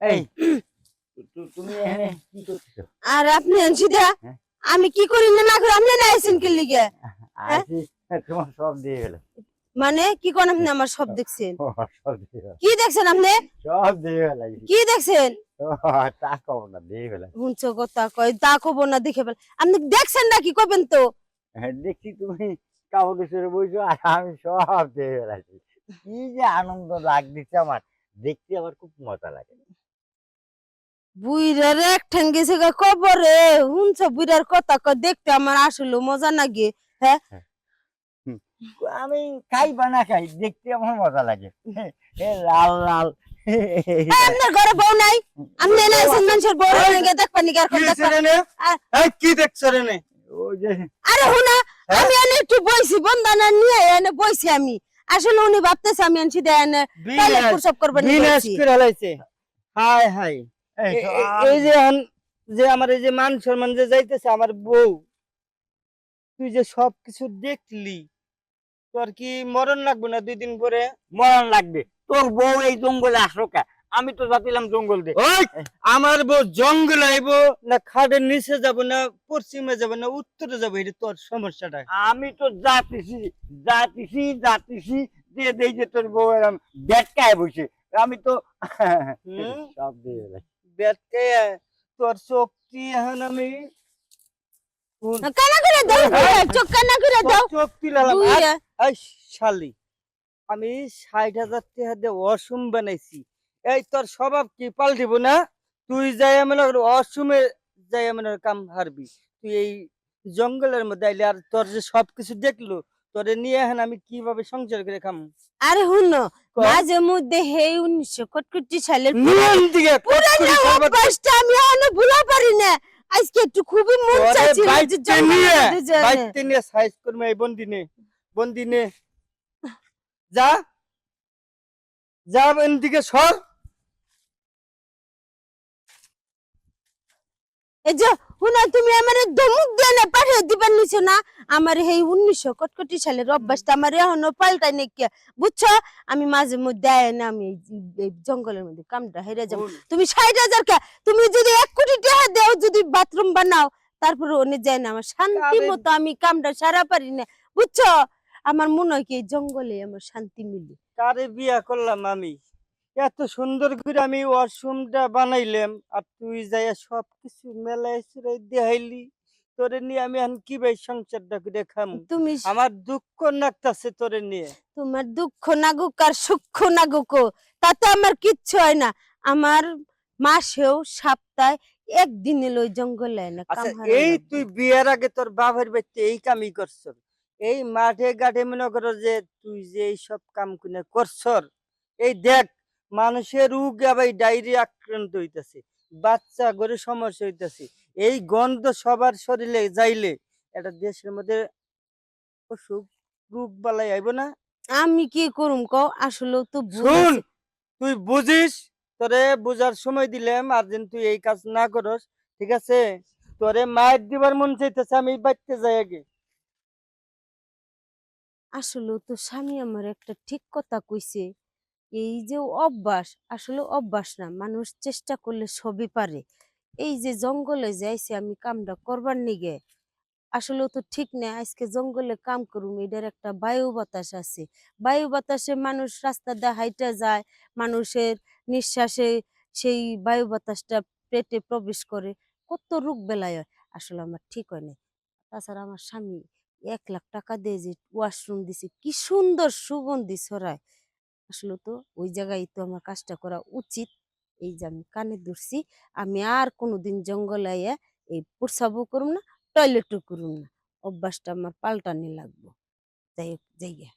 এই তুমি এখানে কি করছ আর আপনি হ্যাঁ? আমি কি করি না না করি? আপনি না আইছেন কি লিগে? তোমার সব দিয়ে গেল। মানে কি কোন আপনি আমার সব দেখছেন? কি দেখছেন আপনি? সব দিয়ে গেল কি দেখছেন? তা কব না দিয়ে গেল হুঁচ কথা কয় তা কব না দেখে ফেল। আপনি দেখছেন নাকি কবেন তো? হ্যাঁ, দেখছি তুমি। কাপড় সরে বইছো আর আমি সব দিয়ে গেলাছি কি যে আনন্দ লাগতেছে আমার। দেখতে আমার খুব মজা লাগে। বুইরার এক গেছে কবরে। হুঁচ বুইরার কথা দেখতে আমার আসলে মজা লাগে আমি খাই বা না খাই দেখতে আমার মজা লাগে। এ লাল লাল। আপনার ঘরে বউ নাই? আপনি না মানুষের বউ দেখবেন কি দেখবেন? আর- হুনা হ্যাঁ? আমি এনে একটু বইছি বন্দানা নিয়ে এনে বইছি আমি। আসলে উনি ভাবতেছে আমি আনছি দেয় এনে তাহলে প্রসব করবেন বিনাশ করে হালাইছে। হায় হায়। এই যে যে আমার এই যে মান সম্মান যে যাইতেছে আমার বউ তুই যে সব কিছু দেখলি তোর কি মরণ লাগবে না দুই দিন পরে? মরণ লাগবে। তোর বউ এই জঙ্গলে আসলো কা? আমি তো যাচ্ছিলাম জঙ্গল দিয়ে। আমার বউ জঙ্গল আইব না খাটের নিচে যাব না পশ্চিমে যাব না উত্তরে যাব এটা তোর সমস্যাটা। আমি তো যাতেছি যাতেছি যাতেছি দিয়ে দেই যে তোর বউ এরম বেটকায় বসে। আমি তো সব দিয়ে। বেটকে তোর শক্তি এখন আমি কোন- করে দাও। চোখ কানা করে দাও। আর এই শালি আমি ষাট হাজার টাকা দিয়ে অসুম বানাইছি। এই তোর স্বভাব কি? পাল্টিব না? তুই যাই কর অসুমে যাই কর কাম হারবি। তুই এই জঙ্গলের মধ্যে আইলি আর তোর যে সবকিছু দেখল তোরে নিয়ে এখন আমি কীভাবে সংসার করে খাম? আরে হুনো। মাঝে মধ্যে হে উনিশশো কটকটি সালের সর্বত- আমি এখনও ভুলা পারি না। আজকে একটু খুবই মন যে বাইতে নিয়ে সাইজ করবে এই বন্দি নে বন্দি নে যা যা এদিকে সর। এই যে হুনা তুমি আমার ধমক দিয়ে না পাঠিয়ে দিবার নিছো না? আমার এই উনিশশো কটকটি সালের অভ্যাসটা আমার এখনও পাল্টাই নাকি বুঝছ? আমি মাঝে মধ্যে না আমি এই- এই জঙ্গলের মধ্যে কামটা হেরে যাব। তুমি ষাট হাজার কে? তুমি যদি এক কোটি টাকা দেও যদি বাথরুম বানাও তারপরে অনেক যায় না। আমার শান্তি মতো আমি কামটা সারা পারি না। বুঝছ? আমার মনে হয় কি জঙ্গলে আমার শান্তি মিলে। কারে বিয়া করলাম আমি? এত সুন্দর করে আমি ওয়াশরুমটা বানাইলাম আর তুই যাইয়া সব কিছু মেলায় চুরাই দেখাইলি তোরে নিয়ে আমি এখন কি ভাই সংসারটা করে খাম? তুমি আমার দুঃখ নাকতাছে তোরে নিয়ে। তোমার দুঃখ নাগুক আর সুখ নাগুক তাতে আমার কিচ্ছু হয় না। আমার মাসেও সপ্তাহে একদিন এলো ওই জঙ্গলে না আচ্ছা এই তুই বিয়ের আগে তোর বাবার বাড়িতে এই কামই করছ এই মাঠে ঘাটে মনে করো যে তুই যে এই সব কাম কুনে করছর এই দেখ মানুষের রোগ আবার ডায়রিয়া আক্রান্ত হইতেছে বাচ্চা গরে সমস্যা হইতাছে। এই গন্ধ সবার শরীরে যাইলে এটা দেশের মধ্যে অসুখ রোগ বালাই আইব না। আমি কি করুম কও? আসলে তো শুন তুই বুঝিস তোরে বুঝার সময় দিলাম আর যেন তুই এই কাজ না করস ঠিক আছে? তোরে মায়ের দিবার মন চাইতেছে আমি বাড়তে যাই আগে। আসলে তো স্বামী আমার একটা ঠিক কথা কইছে। এই যে অভ্যাস, আসলে অভ্যাস না, মানুষ চেষ্টা করলে সবই পারে। এই যে জঙ্গলে যাইছে আমি কামটা করবার নিগে আসলে তো ঠিক না, আজকে জঙ্গলে কাম করুম, এটার একটা বায়ু বাতাস আছে। বায়ু বাতাসে মানুষ রাস্তা দিয়ে হাইটা যায়, মানুষের নিঃশ্বাসে সেই বায়ু বাতাসটা পেটে প্রবেশ করে, কত রোগ বেলায়। আসলে আমার ঠিক হয় না তাছাড়া আমার স্বামী এক লাখ টাকা দিয়ে যে ওয়াশরুম দিছে, কি সুন্দর সুগন্ধি ছড়ায়। আসলে তো ওই জায়গায় তো আমার কাজটা করা উচিত। এই যে আমি কানে ধরছি, আমি আর কোনোদিন জঙ্গলে এই প্রসাবও করুম না টয়লেটও করুম না। অভ্যাসটা আমার পাল্টানি লাগবো। যাই হোক যাই গে।